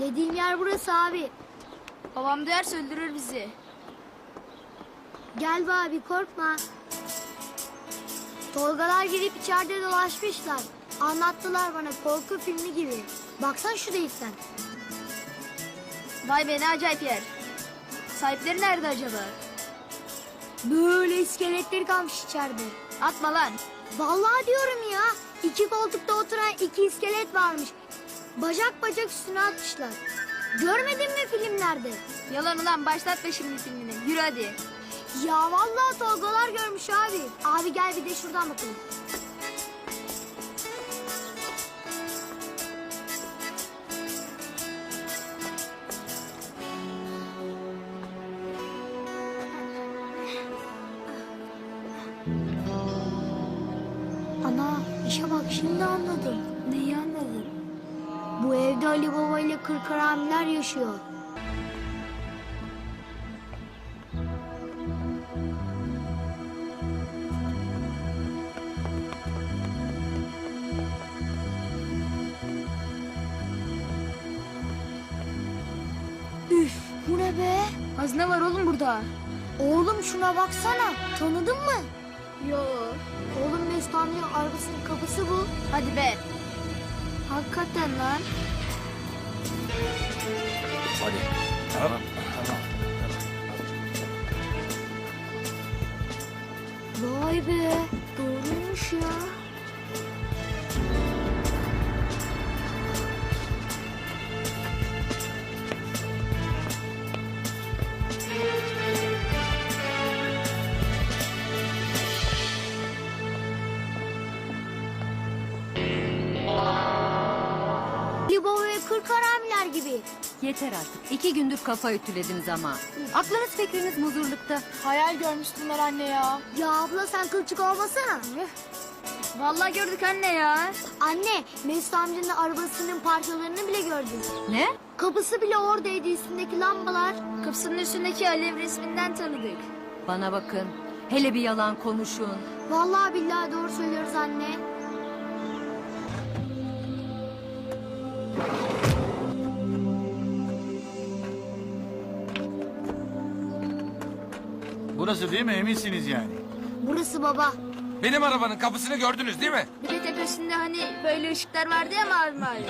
Dediğim yer burası abi. Babam duyarsa öldürür bizi. Gel be abi korkma. Tolgalar girip içeride dolaşmışlar. Anlattılar bana korku filmi gibi. Baksan şu delikten. Vay be ne acayip yer. Sahipleri nerede acaba? Böyle iskeletleri kalmış içeride. Atma lan. Vallahi diyorum ya. iki koltukta oturan iki iskelet varmış. Bacak bacak üstüne atmışlar. Görmedin mi filmlerde? Yalan ulan başlatma şimdi filmini. Yürü hadi. Ya vallahi Tolgalar görmüş abi. Abi gel bir de şuradan bakalım. Ana işe bak şimdi anladım. Neyi anladın? Bu evde Ali Baba ile kırk haramiler yaşıyor. Üf bu ne be? Hazine var oğlum burada. Oğlum şuna baksana. Tanıdın mı? Yo. Oğlum Mesut amcanın arabasının kapısı bu. Hadi be. Hakikaten lan. Hadi. Tamam. Tamam. Vay be. Doğruymuş ya. Ali Baba ve kırk haramiler gibi. Yeter artık. İki gündür kafa ütülediniz ama. Aklınız fikriniz muzurlukta. Hayal görmüş bunlar anne ya. Ya abla sen kılçık olmasana. Vallahi gördük anne ya. Anne Mesut amcanın arabasının parçalarını bile gördüm. Ne? Kapısı bile oradaydı üstündeki lambalar. Kapısının üstündeki alev resminden tanıdık. Bana bakın. Hele bir yalan konuşun. Vallahi billahi doğru söylüyoruz anne. Burası değil mi eminsiniz yani? Burası baba. Benim arabanın kapısını gördünüz değil mi? Bir de tepesinde hani böyle ışıklar vardı ya mavi mavi.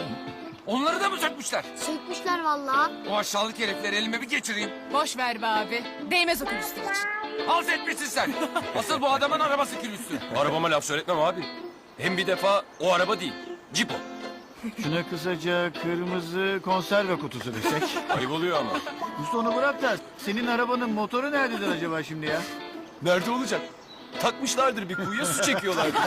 Onları da mı sökmüşler? Sökmüşler vallahi. O aşağılık herifleri elime bir geçireyim. Boş ver be abi. Değmez o külüstür için. Halt etmişsin sen. Asıl bu adamın arabası külüstü. Arabama laf söyletmem abi. Hem bir defa o araba değil. Cip o. Şuna kısaca kırmızı konserve kutusu desek. Ayıp oluyor ama. Usta onu bırak da senin arabanın motoru nerededir acaba şimdi ya? Nerede olacak? Takmışlardır bir kuyuya su çekiyorlardır.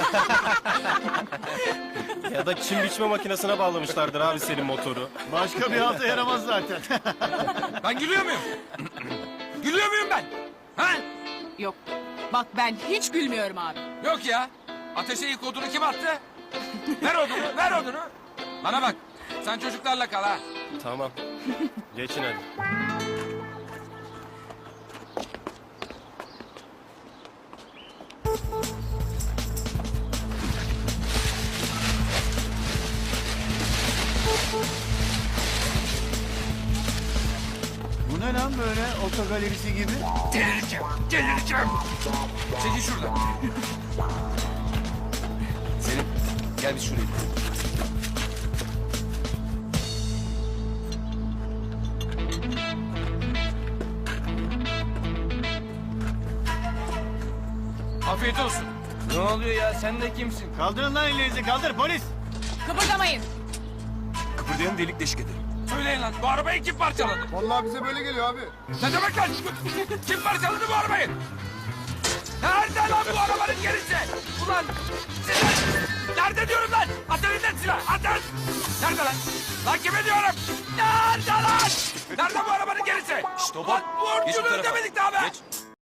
Ya da çim biçme makinesine bağlamışlardır abi senin motoru. Başka bir halta yaramaz zaten. Ben gülüyor muyum? gülüyor muyum ben? Ha? Yok. Bak ben hiç gülmüyorum abi. Yok ya. Ateşe ilk odunu kim attı? Ver odunu, ver odunu. Bana bak. Sen çocuklarla kal ha. Tamam. Geçin hadi. Bu ne lan böyle otogalerisi gibi? Delireceğim, delireceğim. Çekil şuradan. Selim, gel bir şuraya. Afiyet olsun. ne oluyor ya? Sen de kimsin? Kaldırın lan ellerinizi kaldır polis. Kıpırdamayın. Kıpırdayanı delik deşik ederim. Söyleyin lan bu arabayı kim parçaladı? Vallahi bize böyle geliyor abi. Ne demek lan? Kim parçaladı bu arabayı? Nerede lan bu arabanın gerisi? Ulan silah! Nerede diyorum lan? Atın elinden silah! Atın! Nerede lan? Lan kime diyorum? Nerede lan? Nerede bu arabanın gerisi? İşte o bak. Lan Geç bu borcunu ödemedik daha be! Geç.